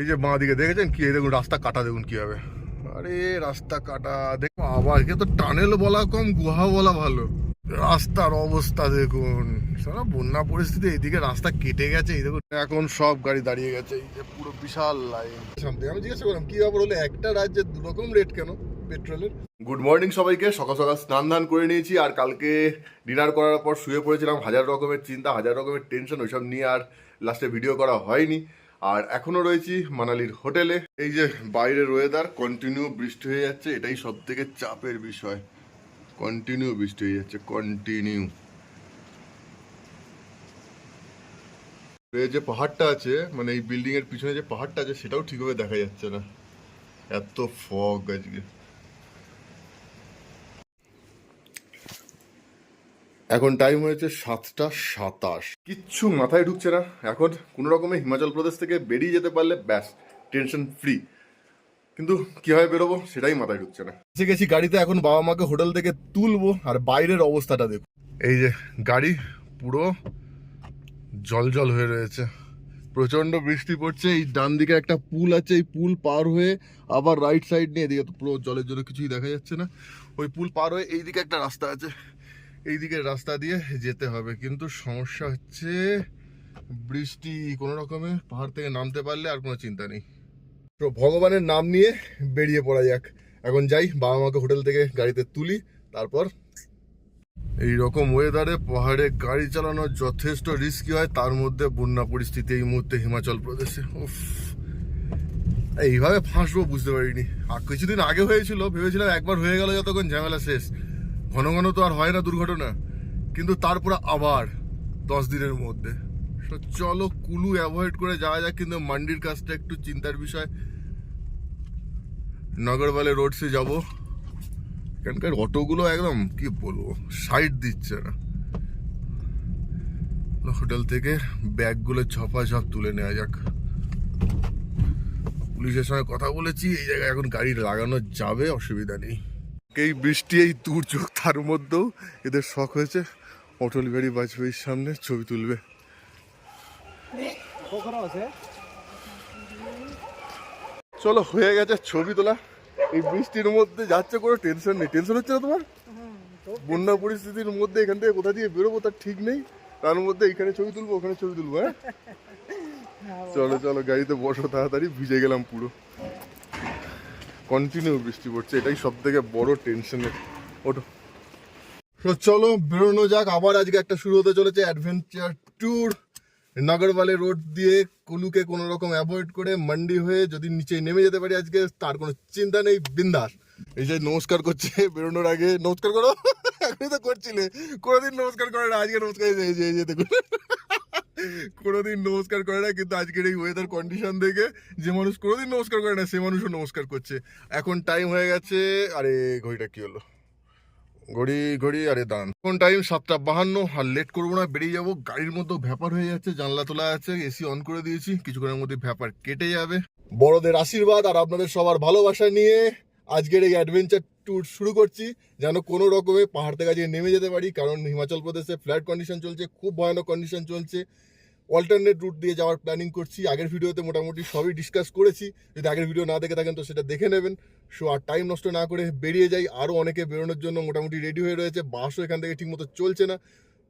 এই যে বাঁ দিকে দেখেছেন কি? দেখুন, রাস্তা কাটা, দেখুন কীভাবে। আরে, রাস্তা কাটা দেখো আবার একে তো টানেল বলা কম, গুহা বলা ভালো। রাস্তার অবস্থা দেখুন। সারা বন্যা পরিস্থিতি, এইদিকে রাস্তা কেটে গেছে, এই দেখুন। এখন সব গাড়ি দাঁড়িয়ে গেছে, এই যে পুরো বিশাল লাইন শান্তি আমি জিজ্ঞাসা করলাম, কি ব্যাপার হলো? একটা রাজ্যে দু রকম রেট কেন পেট্রোলের গুড মর্নিং সবাইকে। সকাল সকাল স্নান ধান করে নিয়েছি, আর কালকে ডিনার করার পর শুয়ে পড়েছিলাম। হাজার রকমের চিন্তা, হাজার রকমের টেনশন ওইসব নিয়ে আর লাস্টে ভিডিও করা হয়নি। আর এখনও রয়েছি মানালির হোটেলে। এই যে বাইরের ওয়েদার কন্টিনিউ বৃষ্টি হয়ে যাচ্ছে, এটাই সব থেকে চাপের বিষয়। কন্টিনিউ বৃষ্টি হয়ে যাচ্ছে কন্টিনিউ যে পাহাড়টা আছে মানে এই বিল্ডিং এর পিছনে যে পাহাড়টা আছে, সেটাও ঠিকভাবে দেখা যাচ্ছে না। এত ফগ আজকে। এখন টাইম হয়েছে সাতটা সাতাশ। কিচ্ছু মাথায় ঢুকছে না। এখন কোনো রকমে হিমাচল প্রদেশ থেকে বেরিয়ে যেতে পারলে ব্যাস টেনশন ফ্রি কিন্তু কীভাবে বেরোবো সেটাই মাথায় ঢুকছে না। এসে গেছি গাড়িতে এখন বাবা মাকে হোটেল থেকে তুলবো আর বাইরের অবস্থাটা দেখো। এই যে গাড়ি পুরো জল জল হয়ে রয়েছে। প্রচণ্ড বৃষ্টি পড়ছে এই ডান দিকে একটা পুল আছে এই পুল পার হয়ে আবার রাইট সাইড নিয়ে এদিকে তো পুরো জলের জন্য কিছুই দেখা যাচ্ছে না। ওই পুল পার হয়ে এইদিকে একটা রাস্তা আছে। এই দিকের রাস্তা দিয়ে যেতে হবে। কিন্তু সমস্যা হচ্ছে, বৃষ্টি কোনো রকমে পাহাড় থেকে নামতে পারলে আর কোনো চিন্তা নেই। তো ভগবানের নাম নিয়ে বেরিয়ে পড়া যাক। এখন যাই, বাবা মাকে হোটেল থেকে গাড়িতে তুলি, তারপর এই রকম ওয়েদারে পাহাড়ে গাড়ি চালানো যথেষ্ট রিস্কি হয়, তার মধ্যে বন্যা পরিস্থিতি এই মুহূর্তে হিমাচল প্রদেশে। উফ, এইভাবে ফাঁসবো বুঝতে পারিনি। আর কিছুদিন আগে হয়েছিল, ভেবেছিলাম একবার হয়ে গেল যতক্ষণ ঝামেলা শেষ। ঘন ঘন তো আর হয় না দুর্ঘটনা, কিন্তু তারপরে আবার দশ দিনের মধ্যে। চলো কুলু অ্যাভয়েড করে যাওয়া যাক, কিন্তু মান্ডির কাজটা একটু চিন্তার বিষয়। নগরবালে রোডসে যাব। এখানকার অটোগুলো একদম, কি বলব সাইড দিচ্ছে না। হোটেল থেকে ব্যাগগুলো ঝপাঝপ তুলে নেওয়া যাক। পুলিশের সঙ্গে কথা বলেছি, এই জায়গায় এখন গাড়ি লাগানো যাবে, অসুবিধা নেই। এই বৃষ্টি এই দুর্যোগ তার মধ্যেও এদের শখ হয়েছে। অটল বিহারী বাজপেয়ীর সামনে ছবি তুলবে। চলো হয়ে গেছে ছবি তোলা। এই বৃষ্টির মধ্যে যাচ্ছে কোনো টেনশন নেই। টেনশন হচ্ছে না তোমার? বন্যা পরিস্থিতির মধ্যে এখান থেকে কোথা দিয়ে বেরোবো তার ঠিক নেই। তার মধ্যে এখানে ছবি তুলবো ওখানে ছবি তুলবো হ্যাঁ? চলো চলো গাড়িতে বসো তাড়াতাড়ি ভিজে গেলাম পুরো। কন্টিনিউ বৃষ্টি পড়ছে এটাই সব থেকে বড় টেনশনের ওটো তো চলো বেরোনো যাক আবার আজকে একটা শুরু হতে চলেছে অ্যাডভেঞ্চার ট্যুর নগরবালে রোড দিয়ে কুলুকে কোনো রকম অ্যাভয়েড করে মান্ডি হয়ে যদি নিচে নেমে যেতে পারি আজকে তার কোনো চিন্তা নেই বিন্দাস। এই যে নমস্কার করছে বেরোনোর আগে নমস্কার করো। এখনই তো করছিলে কোনোদিন নমস্কার করে না আজকে নমস্কার এই যে, এই যে দেখুন। কোনোদিন নমস্কার করে না, কিন্তু আজকের এই ওয়েদার কন্ডিশন দেখে যে মানুষ কোনোদিন নমস্কার করে না, সে মানুষও নমস্কার করছে। এখন টাইম হয়ে গেছে, আরে ঘড়িটা কি হলো? ঘড়ি ঘড়ি, আরে দান এখন টাইম সাতটা বাহান্ন, আর লেট করব না, বেরিয়ে যাব। গাড়ির মধ্যে ভ্যাপার হয়ে যাচ্ছে, জানলা তোলা আছে এসি অন করে দিয়েছি, কিছুক্ষণের মধ্যে ভ্যাপার কেটে যাবে। বড়দের আশীর্বাদ, আর আপনাদের সবার ভালোবাসা নিয়ে আজকের এই অ্যাডভেঞ্চার ট্যুর শুরু করছি। যেন কোনো রকমে পাহাড় থেকে নেমে যেতে পারি, কারণ হিমাচল প্রদেশে ফ্ল্যাট কন্ডিশন চলছে, খুব ভয়ানক কন্ডিশন চলছে। অল্টারনেট রুট দিয়ে যাওয়ার প্ল্যানিং করছি। আগের ভিডিওতে মোটামুটি সবই ডিসকাস করেছি। যদি আগের ভিডিও না দেখে থাকেন তো সেটা দেখে নেবেন। সো আর টাইম নষ্ট না করে বেরিয়ে যাই। আরও অনেকে বেরোনোর জন্য মোটামুটি রেডি হয়ে রয়েছে। বাসও এখান থেকে ঠিকমতো চলছে না।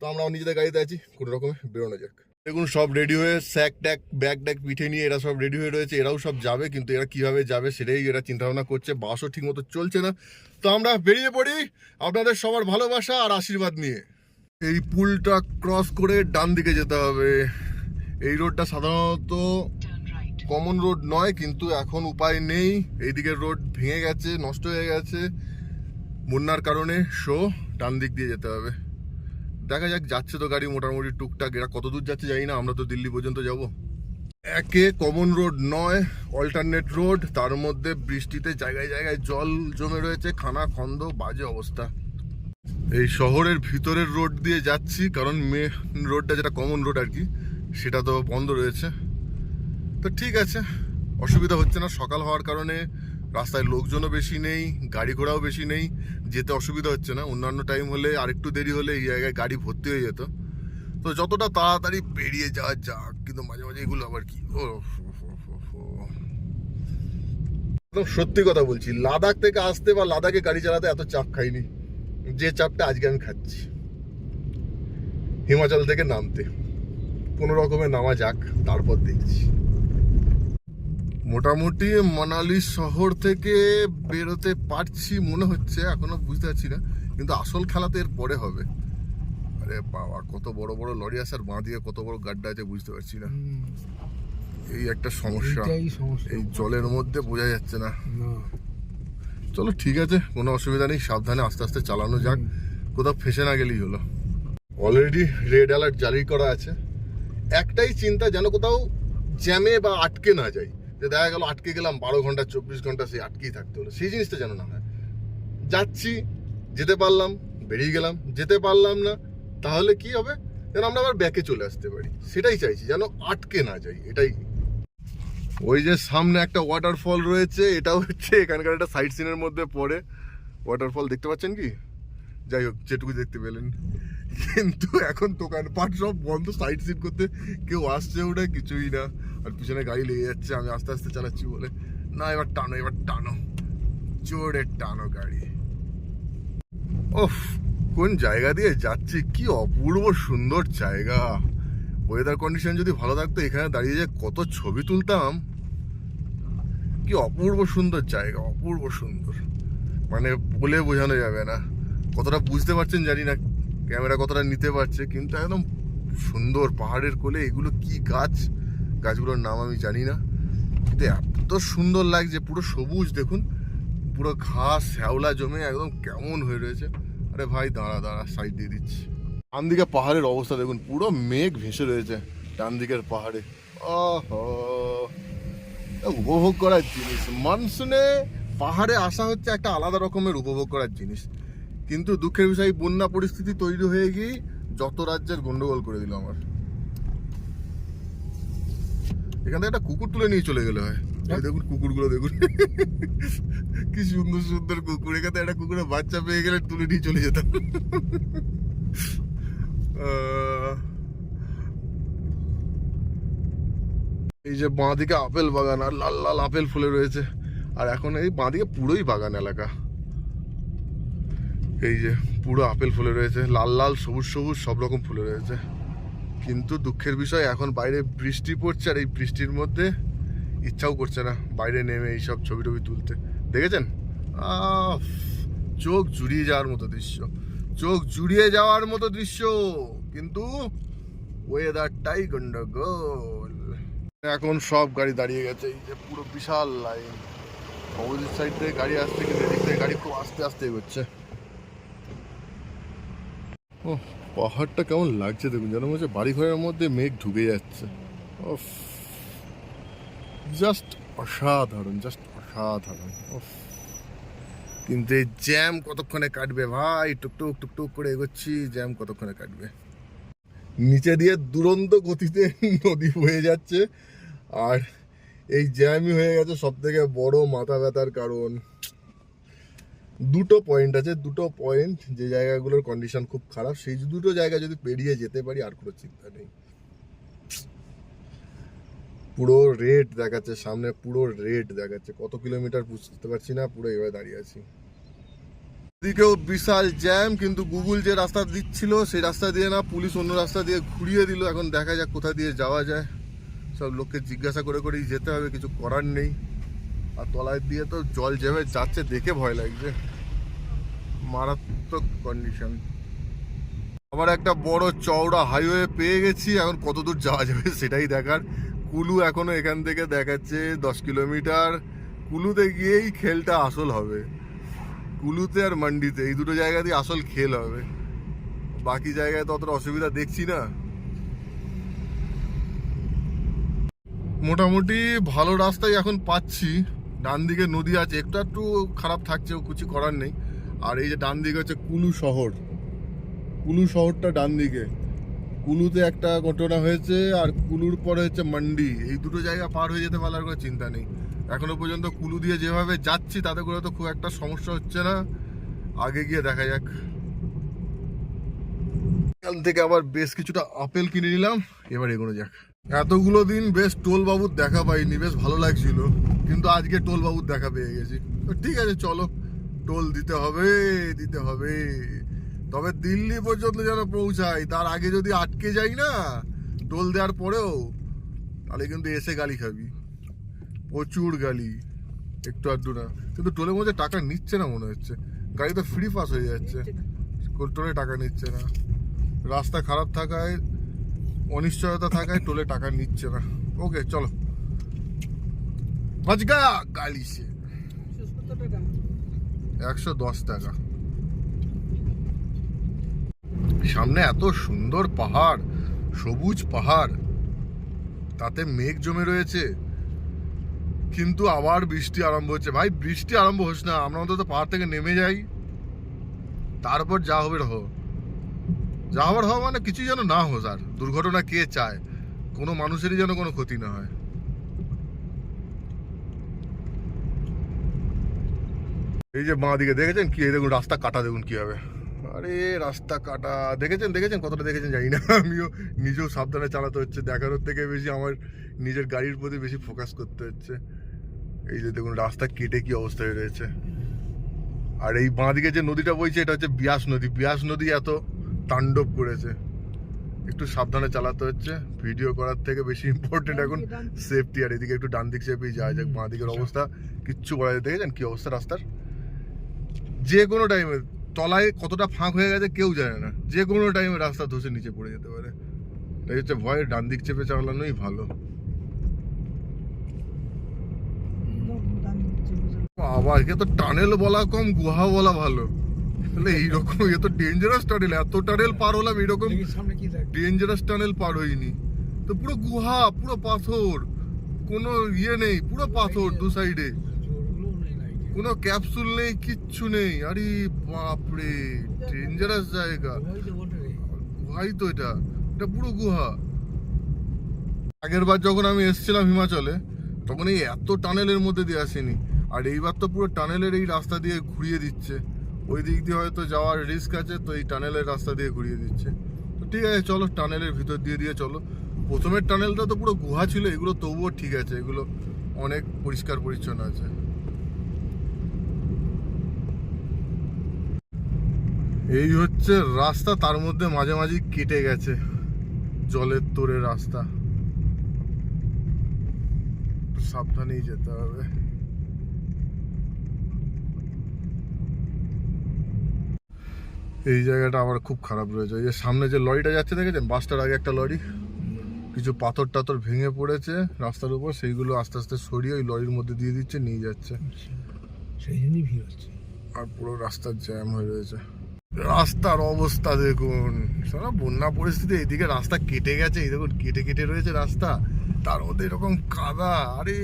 তো আমরা নিজেদের গাড়িতে আছি। কোনো রকমে বেরোনো যাক। দেখুন, সব রেডি হয়ে স্যাক ট্যাক ব্যাগ ট্যাগ পিঠে নিয়ে এরা সব রেডি হয়ে রয়েছে। এরাও সব যাবে, কিন্তু এরা কীভাবে যাবে সেটাই এরা চিন্তা ভাবনা করছে বাসও ঠিকমতো চলছে না। তো আমরা বেরিয়ে পড়ি আপনাদের সবার ভালোবাসা আর আশীর্বাদ নিয়ে। এই পুলটা ক্রস করে ডান দিকে যেতে হবে। এই রোডটা সাধারণত কমন রোড নয়, কিন্তু এখন উপায় নেই। এইদিকের রোড ভেঙে গেছে, নষ্ট হয়ে গেছে। বন্যার কারণে শো ডান দিক দিয়ে যেতে হবে। দেখা যাক, যাচ্ছে তো গাড়ি মোটামুটি টুকটাক। এরা কত দূর যাচ্ছে জানি না, আমরা তো দিল্লি পর্যন্ত যাব। একে কমন রোড নয় অল্টারনেট রোড তার মধ্যে বৃষ্টিতে জায়গায় জায়গায় জল জমে রয়েছে, খানা খন্দ, বাজে অবস্থা। এই শহরের ভিতরের রোড দিয়ে যাচ্ছি, কারণ মেন রোডটা যেটা কমন রোড আর কি। সেটা তো বন্ধ রয়েছে। তো ঠিক আছে, অসুবিধা হচ্ছে না। সকাল হওয়ার কারণে রাস্তায় লোকজনও বেশি নেই, গাড়ি ঘোড়াও বেশি নেই। যেতে অসুবিধা হচ্ছে না। অন্যান্য টাইম হলে আরেকটু দেরি হলে এই জায়গায় গাড়ি ভর্তি হয়ে যেত। তো যতটা তাড়াতাড়ি বেরিয়ে যাওয়া যাক, কিন্তু মাঝে মাঝে এগুলো আবার কি? ও। একদম সত্যি কথা বলছি, লাদাখ থেকে আসতে বা লাদাখে গাড়ি চালাতে এত চাপ খাইনি। যে চাপটা আজকে আমি খাচ্ছি। হিমাচল থেকে নামতে। কোনো রকমে নামা যাক তারপর দেখছি। মোটামুটি মানালি শহর থেকে বেরোতে পারছি মনে হচ্ছে এখনও বুঝতে পারছি না কিন্তু আসল খেলা তো এর পরে হবে। আরে বাবা কত বড় বড় লরি আসার বাঁ দিয়ে কত বড় গাড্ডা আছে বুঝতে পারছি না। এই একটা সমস্যা। এই জলের মধ্যে বোঝা যাচ্ছে না। না। চলো ঠিক আছে কোনো অসুবিধা নেই সাবধানে আস্তে আস্তে চালানো যাক। কোথাও ফেসে না গেলেই হলো। অলরেডি রেড অ্যালার্ট জারি করা আছে। একটাই চিন্তা যেন কোথাও জ্যামে বা আটকে না যাই। যে দেখা গেল আটকে গেলাম, বারো ঘণ্টা, চব্বিশ ঘণ্টা সেই আটকেই থাকতে হলো। সেই জিনিসটা যেন না হয়। যাচ্ছি, যেতে পারলাম, বেরিয়ে গেলাম, যেতে পারলাম না, তাহলে কি হবে? যেন আমরা আবার ব্যাকে চলে আসতে পারি। সেটাই চাইছি, যেন আটকে না যাই, এটাই। ওই যে সামনে একটা ওয়াটারফল রয়েছে, এটাও হচ্ছে এখানকার একটা সাইট সিনের মধ্যে পড়ে। ওয়াটারফল দেখতে পাচ্ছেন কি? যাই হোক যেটুকু দেখতে পেলেন। কিন্তু এখন দোকানপাট সব বন্ধ সাইড সিট করতে কেউ আসছে ওটা কিছুই না। আর পিছনে গাড়ি লেগে যাচ্ছে, আমি আস্তে আস্তে চালাচ্ছি বলে। না, এবার টানো এবার টানো। জোরে টানো গাড়ি। ওফ কোন জায়গা দিয়ে যাচ্ছি? কি অপূর্ব সুন্দর জায়গা। ওয়েদার কন্ডিশন যদি ভালো থাকতো, এখানে দাঁড়িয়ে যে কত ছবি তুলতাম। কি অপূর্ব সুন্দর জায়গা, অপূর্ব সুন্দর। মানে বলে বোঝানো যাবে না। কতটা বুঝতে পারছেন জানি না, ক্যামেরা কতটা নিতে পারছে, কিন্তু একদম সুন্দর পাহাড়ের কোলে, এগুলো কি গাছ? গাছগুলোর নাম আমি জানি না। কিন্তু এত সুন্দর লাগছে, পুরো সবুজ দেখুন, পুরো ঘাস, শ্যাওলা জমে একদম কেমন হয়ে রয়েছে। আরে ভাই, দাঁড়া দাঁড়া সাইড দিয়ে দিচ্ছি। ডান দিকে পাহাড়ের অবস্থা দেখুন, পুরো মেঘ ভেসে রয়েছে ডান দিকের পাহাড়ে উপভোগ করার জিনিস মনসুনে পাহাড়ে আসা হচ্ছে একটা আলাদা রকমের উপভোগ করার জিনিস। কিন্তু দুঃখের বিষয় বন্যা পরিস্থিতি তৈরি হয়ে গিয়ে যত রাজ্যের গন্ডগোল করে দিল আমার। এখান একটা কুকুর তুলে নিয়ে চলে গেলে হয়। দেখুন কুকুরগুলো, দেখুন। কি সুন্দর সুন্দর কুকুর। এখানে একটা কুকুরের বাচ্চা পেয়ে গেলে তুলে নিয়ে চলে যেতাম। এই যে বাঁদিকে আপেল বাগান, আর লাল লাল আপেল ফুলে রয়েছে। আর এখন এই বাঁদিকে পুরোই বাগান এলাকা। এই যে পুরো আপেল ফুলে রয়েছে, লাল লাল, সবুজ সবুজ, সব রকম ফুলে রয়েছে। কিন্তু দুঃখের বিষয়, এখন বাইরে বৃষ্টি পড়ছে আর এই বৃষ্টির মধ্যে ইচ্ছাও করছে না বাইরে নেমে এইসব ছবি টবি তুলতে। দেখেছেন? চোখ জুড়িয়ে যাওয়ার মতো দৃশ্য। চোখ জুড়িয়ে যাওয়ার মতো দৃশ্য। কিন্তু ওয়েদারটাই গন্ডগোল। এখন সব গাড়ি দাঁড়িয়ে গেছে, এই যে পুরো বিশাল লাইন অপোজিট সাইড থেকে গাড়ি আসছে, কিন্তু এদিক থেকে গাড়ি খুব আস্তে আস্তে এগোচ্ছে। ও পাহাড়টা কেমন লাগছে দেখুন, যেন মনে হচ্ছে বাড়ি ঘরের মধ্যে মেঘ ঢুকে যাচ্ছে। ওফ জাস্ট অসাধারণ জাস্ট অসাধারণ, ওফ। কিন্তু এই জ্যাম কতক্ষণে কাটবে ভাই? টুকটুক টুকটুক করে এগোচ্ছি, জ্যাম কতক্ষণে কাটবে? নিচে দিয়ে দুরন্ত গতিতে নদী বয়ে যাচ্ছে, আর এই জ্যামই হয়ে গেছে সব থেকে বড় মাথা ব্যথার কারণ। দুটো পয়েন্ট আছে, দুটো পয়েন্ট যে জায়গাগুলোর কন্ডিশন খুব খারাপ, সেই দুটো জায়গা যদি পেরিয়ে যেতে পারি আর কোনো চিন্তা নেই। পুরো রেড দেখাচ্ছে, সামনে পুরো রেড দেখাচ্ছে, কত কিলোমিটার বুঝতে পারছি না, পুরো এভাবে দাঁড়িয়ে আছি। এদিকেও বিশাল জ্যাম কিন্তু গুগল যে রাস্তা দিচ্ছিল, সেই রাস্তা দিয়ে না, পুলিশ অন্য রাস্তা দিয়ে ঘুরিয়ে দিল। এখন দেখা যাক কোথা দিয়ে যাওয়া যায়। সব লোককে জিজ্ঞাসা করে করেই যেতে হবে, কিছু করার নেই। আর তলায় দিয়ে তো জল যেভাবে যাচ্ছে দেখে ভয় লাগছে। মারাত্মক কন্ডিশন আবার একটা বড় চওড়া হাইওয়ে পেয়ে গেছি, এখন কত দূর যাওয়া যাবে সেটাই দেখার। কুলু এখনও এখান থেকে দেখাচ্ছে দশ কিলোমিটার। কুলুতে গিয়েই খেলটা আসল হবে। কুলুতে আর মান্ডিতে, এই দুটো জায়গা দিয়ে আসল খেল হবে। বাকি জায়গায় তো অতটা অসুবিধা দেখছি না। মোটামুটি ভালো রাস্তাই এখন পাচ্ছি। ডান দিকে নদী আছে, একটু একটু খারাপ থাকছে, কিছু করার নেই। আর এই যে ডান দিকে হচ্ছে কুলু শহর। কুলু শহরটা ডান দিকে কুলুতে একটা ঘটনা হয়েছে, আর কুলুর পরে হচ্ছে মান্ডি। এই দুটো জায়গা পার হয়ে যেতে পারলে আর কোনো চিন্তা নেই। এখনও পর্যন্ত কুলু দিয়ে যেভাবে যাচ্ছি, তাতে করে তো খুব একটা সমস্যা হচ্ছে না। আগে গিয়ে দেখা যাক। এখান থেকে আবার বেশ কিছুটা আপেল কিনে নিলাম। এবার এগোনো যাক। এতগুলো দিন বেশ টোল বাবুর দেখা পাইনি, বেশ ভালো লাগছিল। কিন্তু আজকে টোল বাবুর দেখা পেয়ে গেছি। ঠিক আছে, চলো। টোল দিতে হবে দিতে হবে। তবে দিল্লি পর্যন্ত যেন পৌঁছাই তার আগে যদি আটকে যাই না, টোল দেওয়ার পরেও, তাহলে কিন্তু এসে গালি খাবি। প্রচুর গালি, একটু আধটু না। কিন্তু টোলের মধ্যে টাকা নিচ্ছে না মনে হচ্ছে। গাড়ি তো ফ্রি পাস হয়ে যাচ্ছে। টোলে টাকা নিচ্ছে না। রাস্তা খারাপ থাকায়, অনিশ্চয়তা থাকায় টোলে টাকা নিচ্ছে না। ওকে চলো। আজকা গালি সে। একশো দশ টাকা। সামনে এত সুন্দর পাহাড়, সবুজ পাহাড়, তাতে মেঘ জমে রয়েছে। কিন্তু আবার বৃষ্টি আরম্ভ হচ্ছে। ভাই, বৃষ্টি আরম্ভ হোস না, আমরা অন্তত পাহাড় থেকে নেমে যাই। তারপর যা হবে রহ। যা হবার হওয়া মানে কিছুই যেন না হোক আর। দুর্ঘটনা কে চায়? কোনো মানুষেরই যেন কোনো ক্ষতি না হয়। এই যে বাঁ দিকে দেখেছেন কি? দেখুন রাস্তা কাটা দেখুন কি হবে আরে রাস্তা কাটা। দেখেছেন দেখেছেন? কতটা দেখেছেন জানি না। আমিও নিজেও সাবধানে চালাতে হচ্ছে। দেখানোর থেকে বেশি আমার নিজের গাড়ির প্রতি বেশি ফোকাস করতে হচ্ছে। এই যে দেখুন রাস্তা কেটে কি অবস্থায় রয়েছে। আর এই বাঁ দিকে যে নদীটা বইছে এটা হচ্ছে বিয়াস নদী। বিয়াস নদী এত তাণ্ডব করেছে। একটু সাবধানে চালাতে হচ্ছে। ভিডিও করার থেকে বেশি ইম্পর্টেন্ট এখন সেফটি আর এদিকে একটু ডান দিক চেপেই যাওয়া যাক। বাঁ দিকের অবস্থা কিচ্ছু বলা যায় দেখেছেন কি অবস্থা রাস্তার? যে কোনো টাইমে তলায় কতটা ফাঁক হয়ে গেছে কেউ জানে না। যে কোনো টাইমে রাস্তা ধসে নিচে পড়ে যেতে পারে। তাই হচ্ছে ভয় ডান দিক চেপে চালানোই ভালো। আবার একে তো টানেল বলা কম গুহা বলা ভালো। তাহলে এইরকম এ তো ডেঞ্জারাস টানেল এত টানেল পার হলাম এরকম ডেঞ্জারাস টানেল পার হইনি। তো পুরো গুহা পুরো পাথর কোনো ইয়ে নেই পুরো পাথর দু সাইডে কোনো ক্যাপসুল নেই, কিচ্ছু নেই। আরে বাপরে ডেঞ্জারাস জায়গা। গুহাই তো এটা এটা পুরো গুহা। আগের বার যখন আমি এসেছিলাম হিমাচলে, তখন এই এত টানেলের মধ্যে দিয়ে আসেনি। আর এইবার তো পুরো টানেলের এই রাস্তা দিয়ে ঘুরিয়ে দিচ্ছে। ওই দিক দিয়ে হয়তো যাওয়ার রিস্ক আছে, তো এই টানেলের রাস্তা দিয়ে ঘুরিয়ে দিচ্ছে। তো ঠিক আছে, চলো টানেলের ভিতর দিয়ে দিয়ে চলো। প্রথমের টানেলটা তো পুরো গুহা ছিল, এগুলো তবুও ঠিক আছে, এগুলো অনেক পরিষ্কার পরিচ্ছন্ন আছে। এই হচ্ছে রাস্তা তার মধ্যে মাঝে মাঝে কেটে গেছে জলের তোরে রাস্তা। সাবধানেই যেতে হবে। এই জায়গাটা আবার খুব খারাপ রয়েছে। এই যে সামনে যে লরিটা যাচ্ছে দেখেছেন? বাসটার আগে একটা লরি। কিছু পাথর টাথর ভেঙে পড়েছে রাস্তার উপর। সেইগুলো আস্তে আস্তে সরিয়ে ওই লরির মধ্যে দিয়ে দিচ্ছে নিয়ে যাচ্ছে। সেই জন্যই ভিড় হচ্ছে। আর পুরো রাস্তার জ্যাম হয়ে রয়েছে। রাস্তার অবস্থা দেখুন। সারা বন্যা পরিস্থিতি এইদিকে রাস্তা কেটে গেছে এই দেখুন কেটে কেটে রয়েছে রাস্তা। তার মধ্যে এরকম কাদা আরে!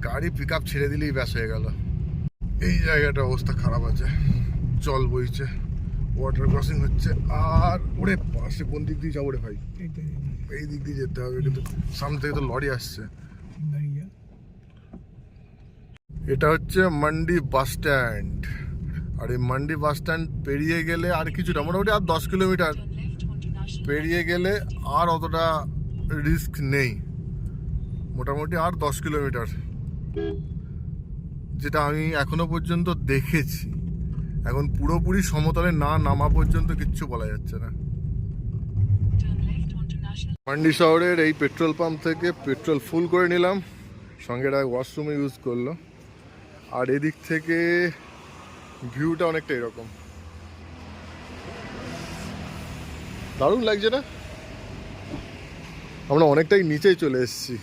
গাড়ি পিক আপ ছেড়ে দিলেই ব্যাস হয়ে গেল। এই জায়গাটা অবস্থা খারাপ আছে। জল বইছে ওয়াটার ক্রসিং হচ্ছে আর ওরে পাশে কোন দিক দিয়ে যাব রে ভাই? এই দিক দিয়ে যেতে হবে কিন্তু সামনে থেকে তো লরি আসছে। এটা হচ্ছে মান্ডি বাস স্ট্যান্ড আর এই মান্ডি বাস স্ট্যান্ড পেরিয়ে গেলে আর কিছুটা, মোটামুটি আর দশ কিলোমিটার পেরিয়ে গেলে আর অতটা রিস্ক নেই। মোটামুটি আর দশ কিলোমিটার। যেটা আমি এখনও পর্যন্ত দেখেছি। এখন পুরোপুরি সমতলে না নামা পর্যন্ত কিচ্ছু বলা যাচ্ছে না। মান্ডি শহরের এই পেট্রোল পাম্প থেকে পেট্রোল ফুল করে নিলাম। সঙ্গে ওয়াশরুমে ইউজ করল। আর এদিক থেকে ভিউটা অনেকটা এরকম। দারুণ লাগছে না? আমরা অনেকটাই নিচেই চলে এসেছি।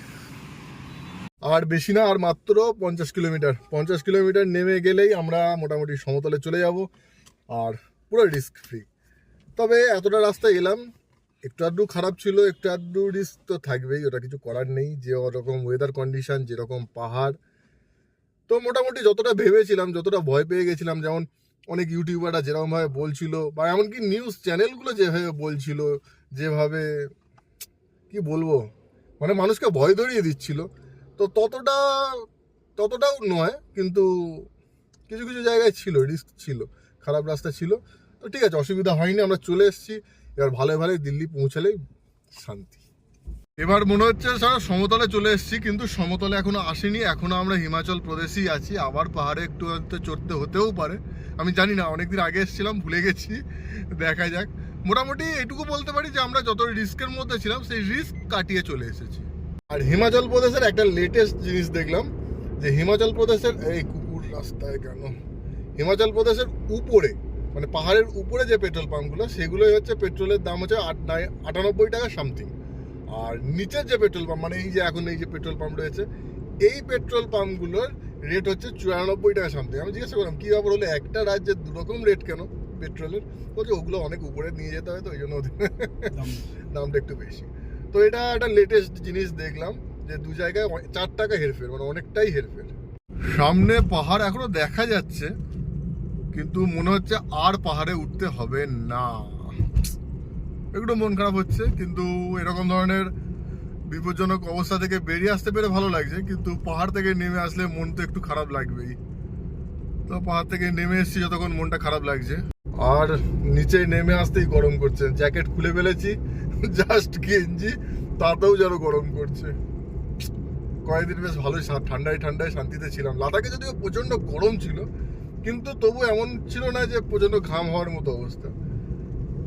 আর বেশি না, আর মাত্র পঞ্চাশ কিলোমিটার। পঞ্চাশ কিলোমিটার নেমে গেলেই আমরা মোটামুটি সমতলে চলে যাব, আর পুরো রিস্ক ফ্রি তবে এতটা রাস্তা এলাম, একটু আধটু খারাপ ছিল, একটু আধটু রিস্ক তো থাকবেই, ওটা কিছু করার নেই। যে ওরকম ওয়েদার কন্ডিশন যেরকম পাহাড় তো মোটামুটি যতটা ভেবেছিলাম, যতটা ভয় পেয়ে গেছিলাম, যেমন অনেক ইউটিউবাররা যেরকমভাবে বলছিল, বা এমনকি নিউজ চ্যানেলগুলো যেভাবে বলছিল, যেভাবে কি বলব মানে মানুষকে ভয় ধরিয়ে দিচ্ছিল, তো ততটা, ততটাও নয়, কিন্তু কিছু কিছু জায়গায় ছিল রিস্ক ছিল, খারাপ রাস্তা ছিল। তো ঠিক আছে, অসুবিধা হয়নি, আমরা চলে এসেছি, এবার ভালো ভালো দিল্লি পৌঁছালেই শান্তি। এবার মনে হচ্ছে সারা সমতলে চলে এসেছি, কিন্তু সমতলে এখনও আসেনি। এখনও আমরা হিমাচল প্রদেশেই আছি। আবার পাহাড়ে একটু হয়তো চড়তে হতেও পারে। আমি জানি না, অনেকদিন আগে এসেছিলাম, ভুলে গেছি। দেখা যাক। মোটামুটি এটুকু বলতে পারি যে আমরা যত রিস্কের মধ্যে ছিলাম, সেই রিস্ক কাটিয়ে চলে এসেছি। আর হিমাচল প্রদেশের একটা লেটেস্ট জিনিস দেখলাম, যে হিমাচল প্রদেশের, এই কুকুর রাস্তায় কেন? হিমাচল প্রদেশের উপরে মানে পাহাড়ের উপরে যে পেট্রোল পাম্পগুলো সেগুলোই হচ্ছে পেট্রোলের দাম হচ্ছে আট আটানব্বই টাকা সামথিং আর নিচের যে পেট্রোল পাম্প মানে এই যে এখন এই যে পেট্রোল পাম্প রয়েছে এই পেট্রোল পাম্পগুলোর রেট হচ্ছে চুরানব্বই টাকা সামথিং আমি জিজ্ঞাসা করলাম কী ব্যাপার হলো? একটা রাজ্যের দুরকম রেট কেন পেট্রোলের বলছে ওগুলো অনেক উপরে নিয়ে যেতে হয় তো ওই জন্য ওদের দামটা একটু বেশি। তো এটা একটা লেটেস্ট জিনিস দেখলাম যে দু জায়গায় চার টাকা হেরফের মানে অনেকটাই হেরফের। সামনে পাহাড় এখনও দেখা যাচ্ছে কিন্তু মনে হচ্ছে আর পাহাড়ে উঠতে হবে না। একটু মন খারাপ হচ্ছে, কিন্তু এরকম ধরনের বিপজ্জনক অবস্থা থেকে বেরিয়ে আসতে পেরে ভালো লাগছে, কিন্তু পাহাড় থেকে নেমে আসলে মন তো একটু খারাপ লাগবেই। তো পাহাড় থেকে নেমে এসেছি যতক্ষণ মনটা খারাপ লাগছে। আর নিচে নেমে আসতেই গরম করছে, জ্যাকেট খুলে ফেলেছি জাস্ট গেঞ্জি, তাতেও যেন গরম করছে। কয়েকদিন বেশ ভালোই ঠান্ডায় ঠান্ডায় শান্তিতে ছিলাম। লাদাখে যদিও প্রচণ্ড গরম ছিল, কিন্তু তবু এমন ছিল না যে প্রচণ্ড ঘাম হওয়ার মতো অবস্থা।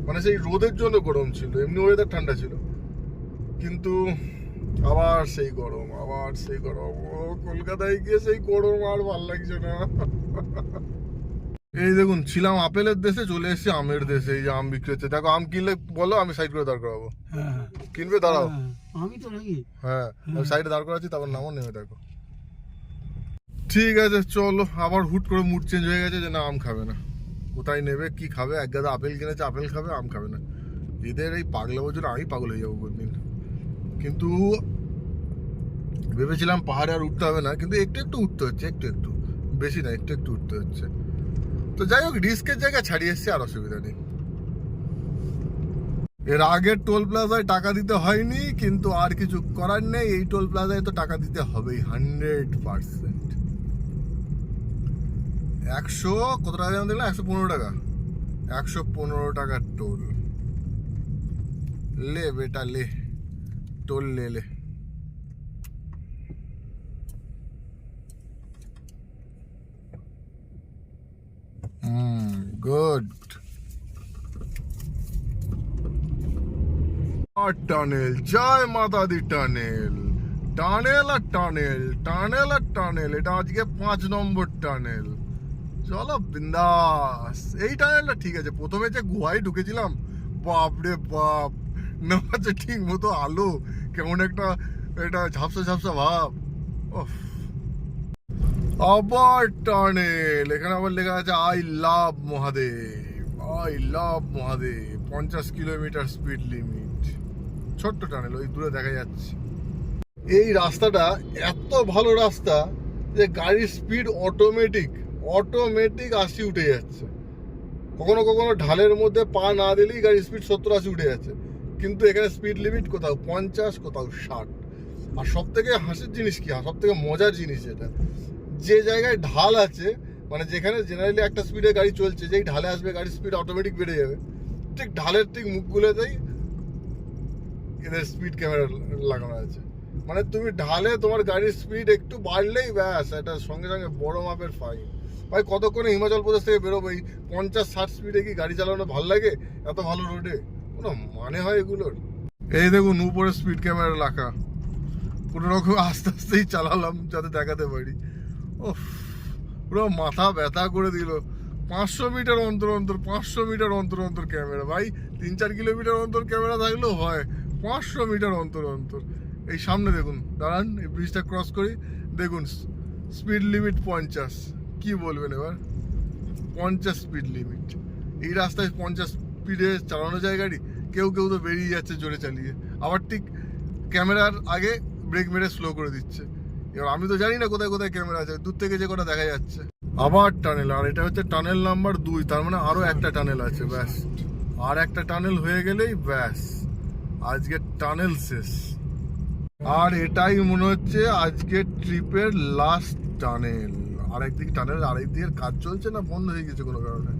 মানে সেই রোদের জন্য গরম ছিল এমনি ওয়েদার ঠান্ডা ছিল। কিন্তু আবার সেই গরম আবার সেই গরম। ও কলকাতায় গিয়ে সেই গরম আর ভালো লাগছে না। এই দেখুন ছিলাম আপেলের দেশে চলে এসেছি আমের দেশে। এই যে আম বিক্রি হচ্ছে। দেখো আম কিনলে বলো আমি সাইড করে দাঁড় করাবো। হ্যাঁ। হ্যাঁ। কিনবে? দাঁড়াও। হ্যাঁ, আমি তো নাকি? হ্যাঁ আমি সাইডে দাঁড় করাচ্ছি তারপর নামও নেমে দেখো। ঠিক আছে চলো আবার হুট করে মুড চেঞ্জ হয়ে গেছে যে না আম খাবে না। কোথায় নেবে, কি খাবে? এক গাদা আপেল কিনেছে, আপেল খাবে, আম খাবে না। এদের এই পাগলা বছর আমি পাগল হয়ে যাব কোনদিন। কিন্তু ভেবেছিলাম পাহাড়ে আর উঠতে হবে না, কিন্তু একটু একটু উঠতে হচ্ছে, একটু একটু। বেশি না, একটু একটু উঠতে হচ্ছে। তো যাই হোক, রিস্কের জায়গা ছাড়িয়ে এসছে, আর অসুবিধা নেই। এর আগের টোল প্লাজায় টাকা দিতে হয়নি, কিন্তু আর কিছু করার নেই। এই টোল প্লাজায় তো টাকা দিতে হবেই, হান্ড্রেড পার্সেন্ট। একশো, কত টাকা যেন দিলাম একশো পনেরো টাকা। একশো পনেরো টাকার টোল। লে বেটা, লে। টোল লে লে। গুড। টানেল, জয় মাতা দি টানেল। টানেল আর টানেল টানেল আর টানেল, এটা আজকে পাঁচ নম্বর টানেল। চলো বিন্দাস। এই টানেলটা ঠিক আছে। প্রথমে যে গুহায় ঢুকেছিলাম বাপ রে বাপ। না হচ্ছে ঠিক মতো আলো, কেমন একটা এটা ঝাপসা ঝাপসা ভাব। আবার টানেল এখানে আবার লেখা আছে I love Mahadev. I love Mahadev. পঞ্চাশ কিলোমিটার স্পিড লিমিট ছোট্ট টানেল ওই দূরে দেখা যাচ্ছে। এই রাস্তাটা এত ভালো রাস্তা যে গাড়ির স্পিড অটোমেটিক অটোমেটিক আশি উঠে যাচ্ছে। কখনো কখনো ঢালের মধ্যে পা না দিলেই গাড়ির স্পিড সত্তর আশি উঠে যাচ্ছে। কিন্তু এখানে স্পিড লিমিট কোথাও? পঞ্চাশ, কোথাও ষাট। আর সব থেকে হাসির জিনিস কি? সব থেকে মজার জিনিস এটা যে জায়গায় ঢাল আছে মানে যেখানে জেনারেলি একটা স্পিডে গাড়ি চলছে, যেই ঢালে আসবে গাড়ির স্পিড অটোমেটিক বেড়ে যাবে। ঠিক ঢালের ঠিক মুখগুলোতেই এদের স্পিড ক্যামেরা লাগানো আছে। মানে তুমি ঢালে তোমার গাড়ির স্পিড একটু বাড়লেই ব্যাস, এটা সঙ্গে সঙ্গে বড় মাপের ফাইন ভাই, কতক্ষণে হিমাচল প্রদেশ থেকে বেরোবো? এই পঞ্চাশ, ষাট স্পিডে কি গাড়ি চালানো ভালো লাগে? এত ভালো রোডে কোনো মানে হয় এগুলোর? এই দেখুন, উপরে স্পিড ক্যামেরা রাখা কোনো রকম আস্তে আস্তেই চালালাম, যাতে দেখাতে পারি। ও পুরো মাথা ব্যথা করে দিল। পাঁচশো মিটার অন্তর অন্তর, পাঁচশো মিটার অন্তর অন্তর ক্যামেরা ভাই, তিন চার কিলোমিটার অন্তর ক্যামেরা থাকলেও হয়। পাঁচশো মিটার অন্তর অন্তর। এই সামনে দেখুন, দাঁড়ান, এই ব্রিজটা ক্রস করি। দেখুন স্পিড লিমিট পঞ্চাশ। কি বলবেন এবার? পঞ্চাশ স্পিড লিমিট এই রাস্তায় পঞ্চাশ স্পিডে চালানো যায় গাড়ি? কেউ কেউ তো বেরিয়ে যাচ্ছে জোরে চালিয়ে। আবার ঠিক ক্যামেরার আগে ব্রেক মেরে স্লো করে দিচ্ছে। এবার আমি তো জানি না কোথায় কোথায় ক্যামেরা আছে। দূর থেকে যে কটা দেখা যাচ্ছে। আবার টানেল আর এটা হচ্ছে টানেল নাম্বার দুই। তার মানে আরও একটা টানেল আছে, ব্যাস। আর একটা টানেল হয়ে গেলেই ব্যাস। আজকে টানেল শেষ। আর এটাই মনে হচ্ছে আজকে ট্রিপের লাস্ট টানেল আর একদিকে টানেল আরেক দিকের কাজ চলছে না? বন্ধ হয়ে গেছে কোনো কারণে।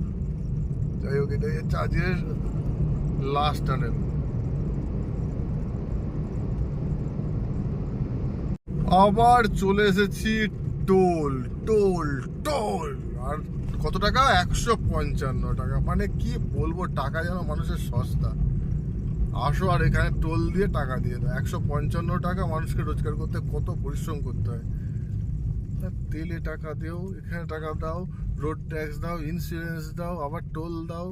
যাই হোক, এটাই হচ্ছে আজকের লাস্ট টানেল। আবার চলে এসেছি টোল টোল টোল। আর কত টাকা? একশো পঞ্চান্ন টাকা। মানে কি বলব, টাকা যেন মানুষের সস্তা। আসো আর এখানে টোল দিয়ে টাকা দিয়ে দাও। একশো পঞ্চান্ন টাকা মানুষকে রোজগার করতে কত পরিশ্রম করতে হয়। তেলে টাকা দেও, এখানে টাকা দাও রোড ট্যাক্স দাও ইন্স্যুরেন্স দাও, আবার টোল দাও।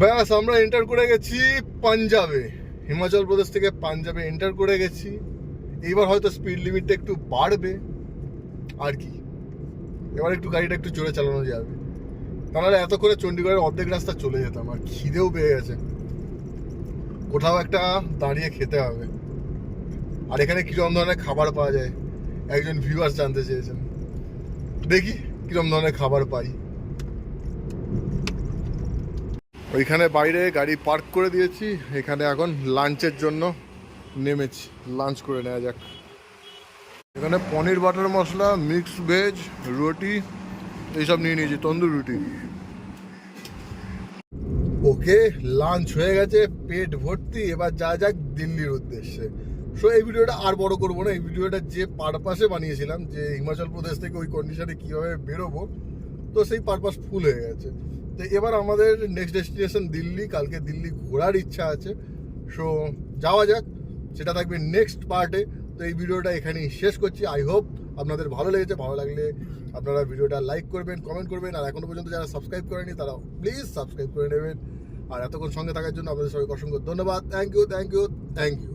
ব্যাস, আমরা এন্টার করে গেছি পাঞ্জাবে। হিমাচল প্রদেশ থেকে পাঞ্জাবে এন্টার করে গেছি। এইবার হয়তো স্পিড লিমিটটা একটু বাড়বে। আর কি। এবার একটু গাড়িটা একটু জোরে চালানো যাবে। তাহলে এত করে চণ্ডীগড়ের অর্ধেক রাস্তা চলে যেতাম, আর খিদেও পেয়ে গেছে। কোথাও একটা দাঁড়িয়ে খেতে হবে। আর এখানে কিরম ধরনের খাবার পাওয়া যায়? একজন ভিউয়ার্স জানতে চেয়েছেন। দেখি কিরম ধরনের খাবার পাই। ওইখানে বাইরে গাড়ি পার্ক করে দিয়েছি। এখানে এখন লাঞ্চের জন্য নেমেছি। লাঞ্চ করে নেওয়া যাক। এখানে paneer, butter masala mix veg রুটি, এইসব নিয়ে নিয়েছি। তন্দুর রুটি। ওকে লাঞ্চ হয়ে গেছে, পেট ভর্তি। এবার যা যাক দিল্লির উদ্দেশ্যে। সো এই ভিডিওটা আর বড় করব না। এই ভিডিওটা যে পারপাসে বানিয়েছিলাম, যে হিমাচল প্রদেশ থেকে ওই কন্ডিশনে কীভাবে বেরোবো, তো সেই পারপাস ফুল হয়ে গেছে। তো এবার আমাদের নেক্সট ডেস্টিনেশন দিল্লি। কালকে দিল্লি ঘোরার ইচ্ছা আছে। সো যাওয়া যাক। সেটা থাকবে নেক্সট পার্টে তো এই ভিডিওটা এখানেই শেষ করছি। আই হোপ আপনাদের ভালো লেগেছে, ভালো লাগলে আপনারা ভিডিওটা লাইক করবেন কমেন্ট করবেন, আর এখনও পর্যন্ত যারা সাবস্ক্রাইব করেনি তারা প্লিজ সাবস্ক্রাইব করে নেবেন। আর এতক্ষণ সঙ্গে থাকার জন্য আপনাদের সবাইকে অসংখ্য ধন্যবাদ। Thank you thank you thank you